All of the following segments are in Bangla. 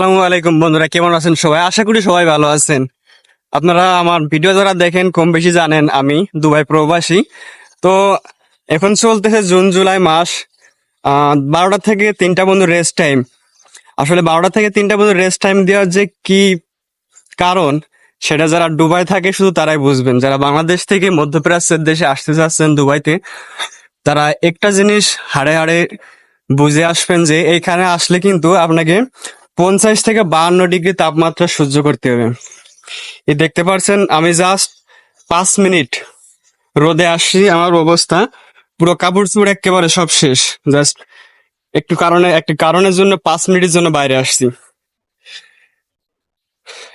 আসসালামু আলাইকুম বন্ধুরা, কেমন আছেন সবাই? আশা করি সবাই ভালো আছেন। আপনারা আমার ভিডিও যারা দেখেন, কম বেশি জানেন আমি দুবাই প্রবাসী। তো এখন চলতেছে জুন, জুলাই মাস বারোটা থেকে তিনটা বন্ধু রেস্ট টাইম আসলে বারোটা থেকে তিনটা বন্ধু রেস্ট টাইম দেওয়ার যে কি কারণ, সেটা যারা দুবাই থাকে শুধু তারাই বুঝবেন। যারা বাংলাদেশ থেকে মধ্যপ্রাচ্যের দেশে আসতে চাচ্ছেন দুবাইতে, তারা একটা জিনিস হাড়ে হাড়ে বুঝে আসবেন যে এইখানে আসলে কিন্তু আপনাকে পঞ্চাশ থেকে বাহান্ন ডিগ্রি তাপমাত্রা সহ্য করতে হবে। এই দেখতে পাচ্ছেন আমি জাস্ট পাঁচ মিনিট রোদে আসছি, আমার অবস্থা পুরো কাপড় চুপড় একেবারে সব শেষ। জাস্ট একটু কারণে, একটি কারণের জন্য পাঁচ মিনিটের জন্য বাইরে আসছি।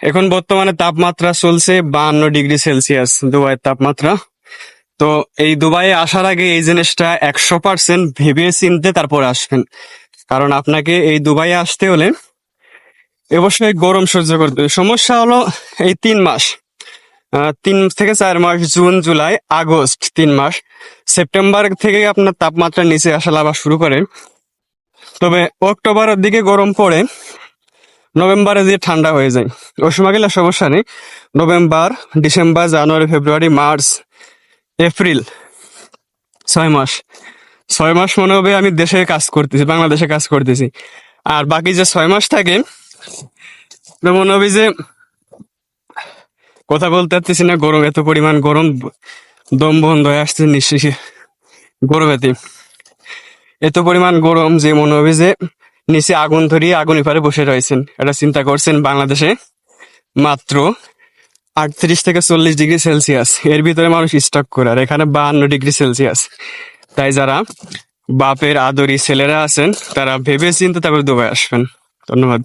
এখন বর্তমানে তাপমাত্রা চলছে বাহান্ন ডিগ্রি সেলসিয়াস, দুবাইয়ের তাপমাত্রা। তো এই দুবাইয়ে আসার আগে এই জিনিসটা একশো পার্সেন্ট ভেবে চিনতে তারপর আসবেন। কারণ আপনাকে এই দুবাইয়ে আসতে হলে অবশ্যই গরম সহ্য করতে সমস্যা হলো এই তিন মাস। তিন থেকে চার মাস, জুন, জুলাই, আগস্ট তিন মাস। সেপ্টেম্বর থেকে আপনার তাপমাত্রা নিচে আসা আবার শুরু করে। তবে অক্টোবরের দিকে গরম পড়ে, নভেম্বরে দিয়ে ঠান্ডা হয়ে যায়। ওই সময় গেলে সমস্যা নেই। নভেম্বর, ডিসেম্বর, জানুয়ারি, ফেব্রুয়ারি, মার্চ, এপ্রিল, ছয় মাস। ছয় মাস মনে হবে আমি দেশে কাজ করতেছি, বাংলাদেশে কাজ করতেছি। আর বাকি যে ছয় মাস থাকে মনে হবে যে কথা বলতে পারতেছি না, গরম এত পরিমাণ গরম, দম বন্ধ হয়ে আসছে নিঃশ্বাসে গরমেতে এত। পরিমাণ গরম যে মনে হবে যে নিচে আগুন ধরিয়ে আগুন এপারে বসে রয়েছেন। এটা চিন্তা করছেন বাংলাদেশে মাত্র আটত্রিশ থেকে চল্লিশ ডিগ্রি সেলসিয়াস। এর ভিতরে মানুষ স্টক করে, আর এখানে বাহান্ন ডিগ্রি সেলসিয়াস। তাই যারা বাপের আদরি ছেলেরা আছেন, তারা ভেবে চিন্তে তারপর দুবাই আসবেন। ধন্যবাদ।